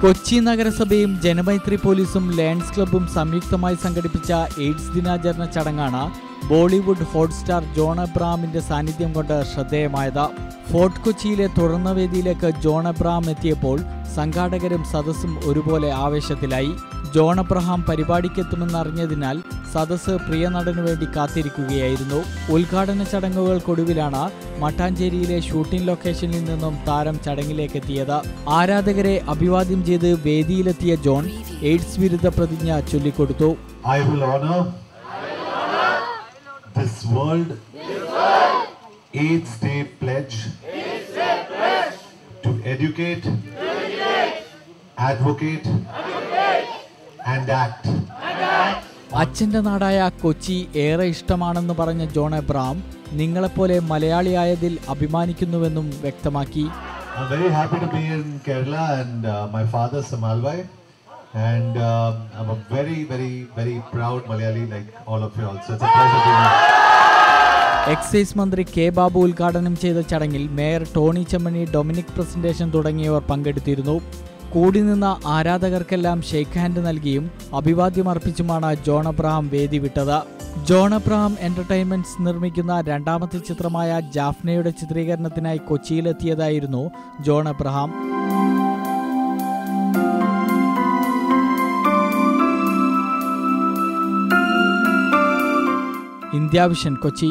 കൊച്ചി നഗരസഭയും ജനമൈത്രി പോലീസും ലയൺസ് ക്ലബ്ബും സംയുക്തമായി സംഘടിപ്പിച്ച എയ്ഡ്സ് ദിനാചരണ ചടങ്ങാണ് ബോളിവുഡ് ഹോട്ട്സ്റ്റാർ ജോൺ എബ്രഹാമിന്റെ സാന്നിധ്യം കൊണ്ട് ശ്രദ്ധേയമായത്. ഫോർട്ട് കൊച്ചിയിലെ തുറന്ന വേദിയിലേക്ക് ജോൺ എബ്രഹാം എത്തിയപ്പോൾ സംഘാടകരും സദസ്സും ഒരുപോലെ ആവേശത്തിലായി. ജോൺ എബ്രഹാം പരിപാടിക്കെത്തുമെന്നറിഞ്ഞതിനാൽ സദസ്സ് പ്രിയ നടനു വേണ്ടി കാത്തിരിക്കുകയായിരുന്നു. ഉദ്ഘാടന ചടങ്ങുകൾക്കൊടുവിലാണ് മട്ടാഞ്ചേരിയിലെ ഷൂട്ടിംഗ് ലൊക്കേഷനിൽ നിന്നും താരം ചടങ്ങിലേക്ക് എത്തിയത് ആരാധകരെ അഭിവാദ്യം ചെയ്ത് വേദിയിലെത്തിയ ജോൺ എയ്ഡ്സ് വിരുദ്ധ പ്രതിജ്ഞ ചൊല്ലിക്കൊടുത്തു. Honor this world AIDS Day pledge to educate, educate advocate, advocate, and act. And act. അച്ഛന്റെ നാടായ കൊച്ചി ഏറെ ഇഷ്ടമാണെന്ന് പറഞ്ഞ ജോൺ എബ്രാം നിങ്ങളെപ്പോലെ മലയാളിയായതിൽ അഭിമാനിക്കുന്നുവെന്നും വ്യക്തമാക്കി I'm very happy to be in Kerala and uh, my father Samalvai. And um, I'm a very, very, very proud Malayali like all of you also. It's a pleasure being here. Excise മന്ത്രി K Babu ഉദ്ഘാടനം ചെയ്ത ചടങ്ങിൽ mayor Tony Chemmani Dominic Presentation തുടങ്ങിയവർ പങ്കെടുത്തിരുന്നു. കൂടി നിന്ന ആരാധകർക്കെല്ലാം shake hand നൽകിയും അഭിവാദ്യമർപ്പിച്ചുമാണ് John Abraham വേദി വിട്ടത്. ജോൺ അബ്രഹാം എന്റർടൈൻമെന്റ്സ് നിർമ്മിക്കുന്ന രണ്ടാമത്തെ ചിത്രമായ ജാഫ്നയുടെ ചിത്രീകരണത്തിനായി കൊച്ചിയിലെത്തിയതായിരുന്നു John Abraham. India vision Kochi.